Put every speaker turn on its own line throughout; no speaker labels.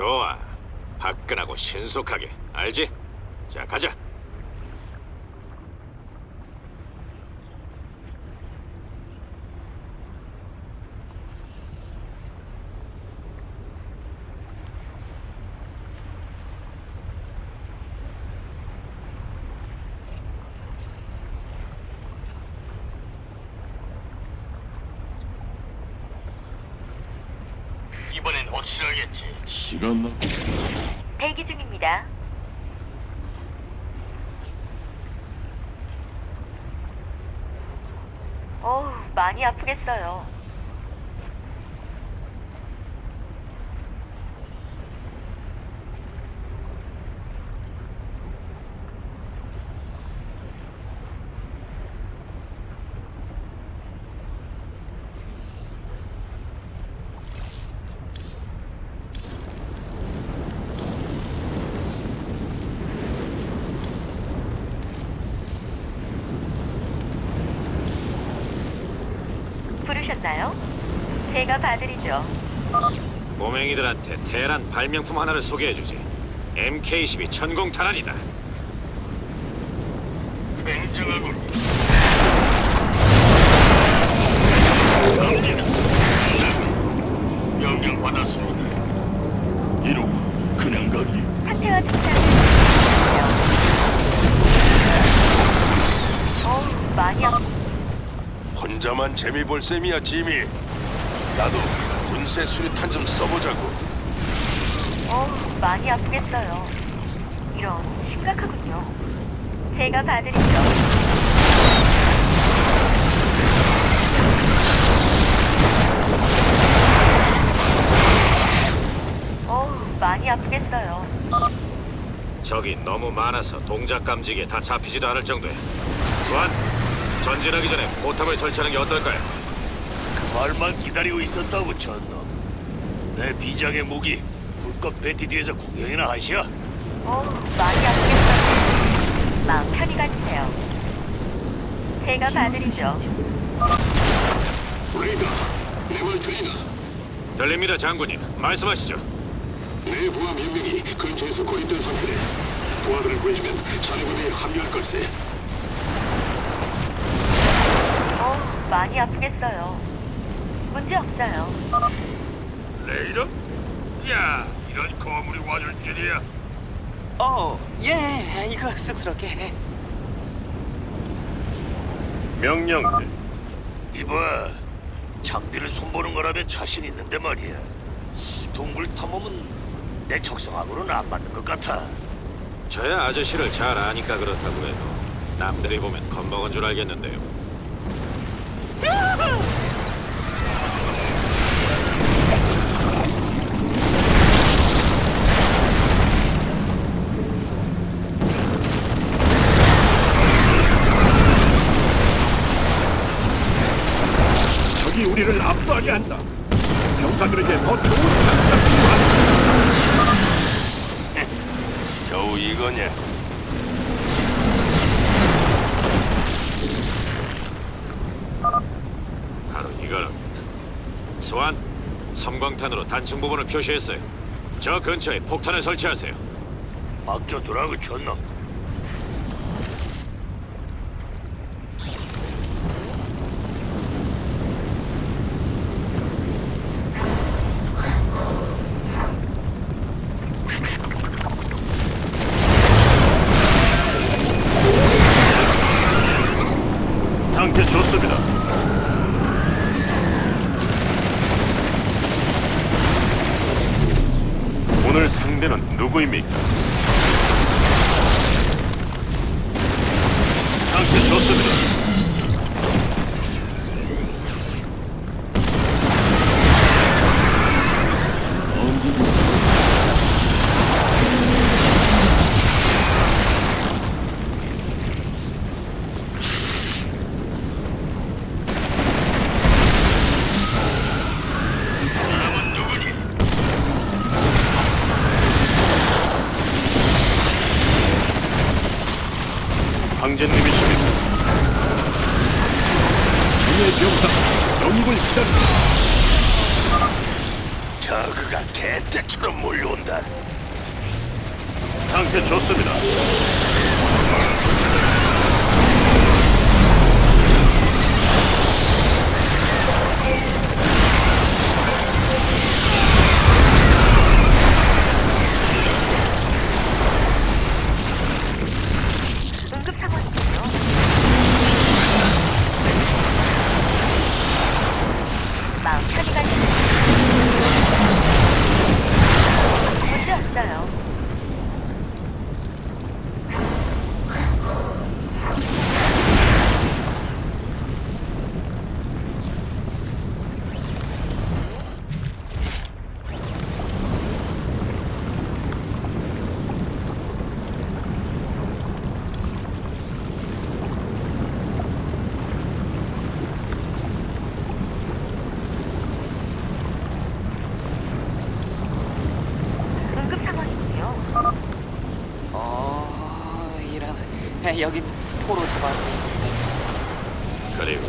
좋아. 화끈하고 신속하게. 알지? 자, 가자.
확실하겠지.
시간 나
대기 중입니다. 어우, 많이 아프겠어요. 부르셨나요? 제가 봐드리죠.
꼬맹이들한테 테란 발명품 하나를 소개해주지. MK12 천공 탄환이다.
굉장하군. 갑니다. 명령 받았습니다.
이러고 그냥 가기
상태와 증상
혼자만 재미 볼 셈이야, 지미. 나도 분쇄 수류탄 좀 써보자고.
어우, 많이 아프겠어요. 이런, 심각하군요. 제가 봐드리죠. 어우, 많이 아프겠어요.
적이 너무 많아서 동작 감지기에 다 잡히지도 않을 정도야. 수환, 전진하기 전에 포탑을 설치하는 게 어떨까요?
말만 기다리고 있었다고 쳤너. 내 비장의 무기 불꽃 배티 뒤에서 구경이나 하시오.
어우, 많이 아프겠어요. 마음 편히 가주세요. 제가 봐드리죠.
레이더, 내말 들리나?
들립니다, 장군님. 말씀하시죠.
내 부하 몇 명이 근처에서 고립된 상태래. 부하들을 구해주면 자네 부대에 합류할 걸세.
많이 아프겠어요. 문제 없어요.
레이더? 야, 이런 거물이 와줄 줄이야.
어, 예, 이거 쑥스럽게.
명령. 이봐, 장비를 손보는 거라면 자신 있는데 말이야. 동굴 탐험은 내 적성하고는 안 맞는 것 같아.
저야 아저씨를 잘 아니까 그렇다고 해도 남들이 보면 겁먹은 줄 알겠는데요.
압도하게 한다 병사들에게 더 좋은 장비가 필요하다
겨우 이거냐?
바로 이거랍니다. 수환, 섬광탄으로 단층 부분을 표시했어요. 저 근처에 폭탄을 설치하세요.
맡겨두라고 줬나?
상대는 누구입니까?
여긴 포로 잡았는데.
그리고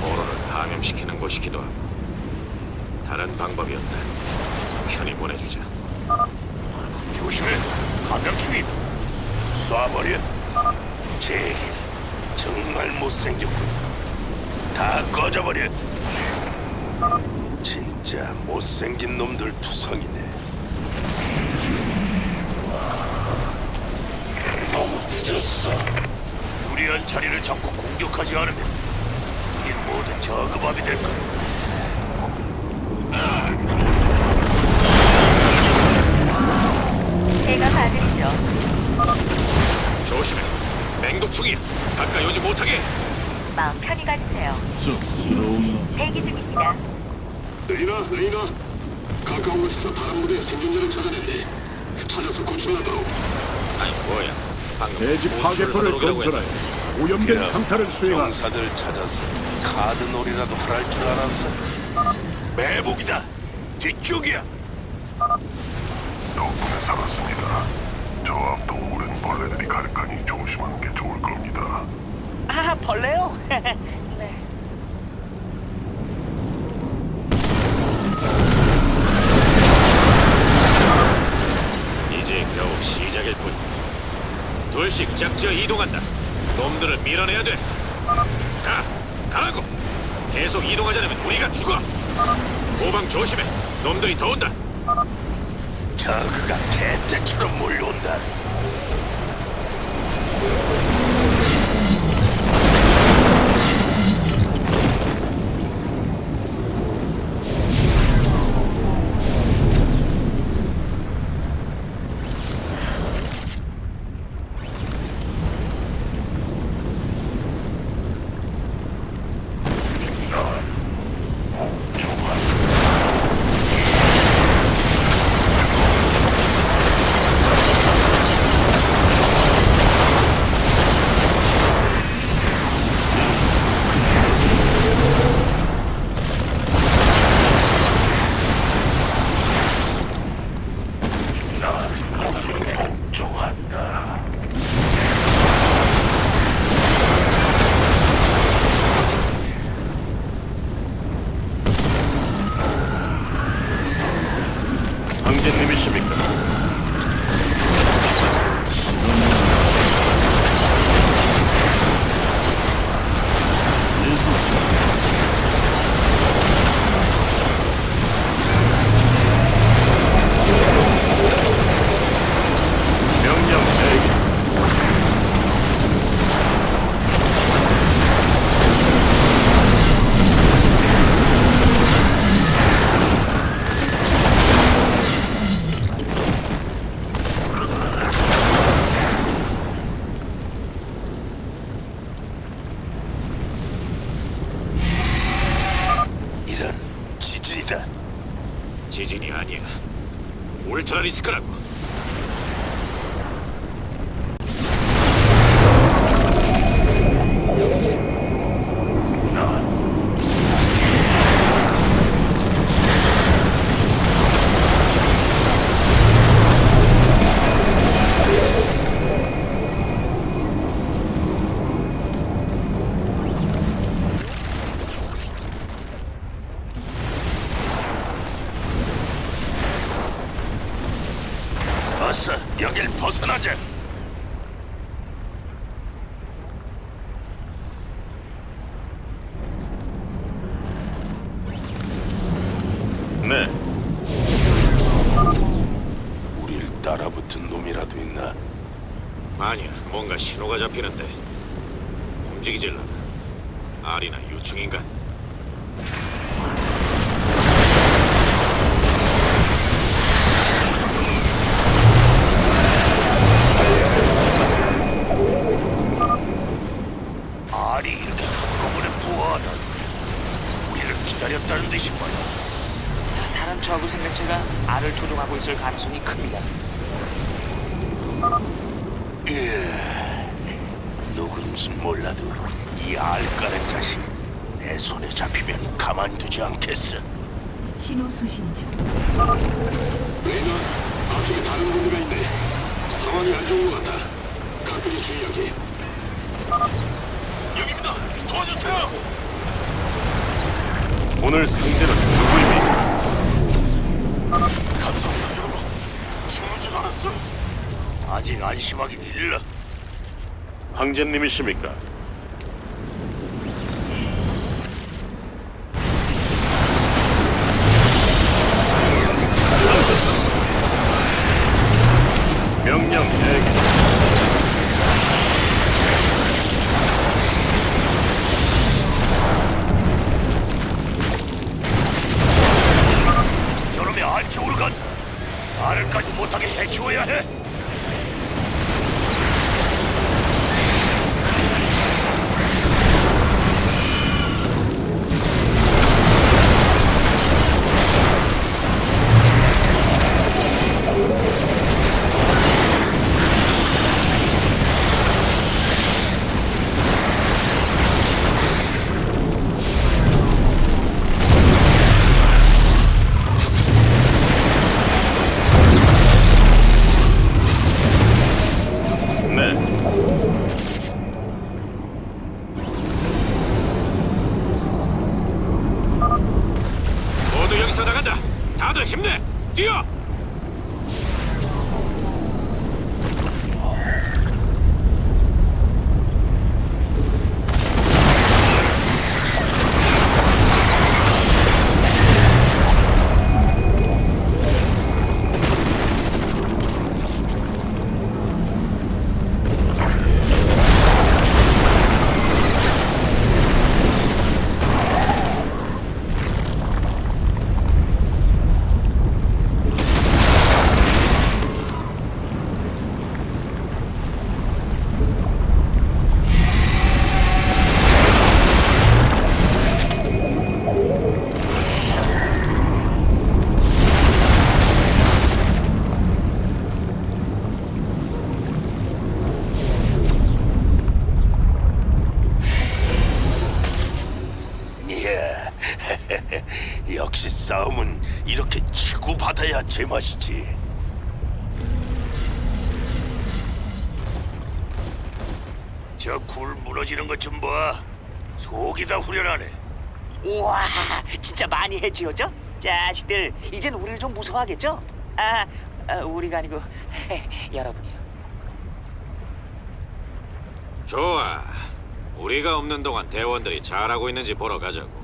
포로를 감염시키는 곳이기도 하고 다른 방법이 없다. 편히 보내주자.
조심해. 감염충이다.
쏴버려. 제길 정말 못생겼군. 다 꺼져버려. 진짜 못생긴 놈들 투성이네. 늦었어.
유리한 자리를 잡고 공격하지 않으면 우린 모두 저급함이 될 거야.
제가 봐드리죠.
조심해. 맹독충이야. 가까이 오지 못하게.
마음 편히 가주세요. 대기 중입니다.
레이나, 레이나. 가까운 곳에서 다른 무대의 생존자를 찾아냈네. 찾아서 구출하도록.
아니 뭐야?
대지 파괴포를 건설하여. 오염된 강타를 수행한
병사들 찾아서 카드놀이라도 하랄 줄 알았어. 매복이다. 뒤쪽이야.
덕분에 살았습니다. 저와 동물은 벌레들이 가득하니 조심하는 게 좋을 겁니다.
아, 벌레요?
짝지어 이동한다. 놈들을 밀어내야 돼. 가, 가라고. 계속 이동하지 않으면 우리가 죽어. 후방 조심해. 놈들이 더 온다.
저그가 개떼처럼 몰려온다.
황제님이십니까?
좋았어. 여길 벗어나자.
네,
우릴 따라붙은 놈이라도 있나?
아니야, 뭔가 신호가 잡히는데 움직이질라. 알이나 유충인가?
내 손에 잡히면 가만두지 않겠어.
신호 수신 중.
레이너, 앞쪽에 다른 무기가 있네. 상황이 안 좋은 것 같아. 각별히 주의하게. 여기입니다. 도와주세요.
오늘 상대는 누구입니까?
감사합니다, 여러분. 죽는 줄 알았어.
아직 안심하긴 일러.
황제님이십니까?
제맛이지. 저 굴 무너지는 것 좀 봐. 속이 다 후련하네.
우와, 진짜 많이 해지었죠? 자식들, 이젠 우리를 좀 무서워하겠죠? 아, 아 우리가 아니고 여러분이요.
좋아. 우리가 없는 동안 대원들이 잘하고 있는지 보러 가자고.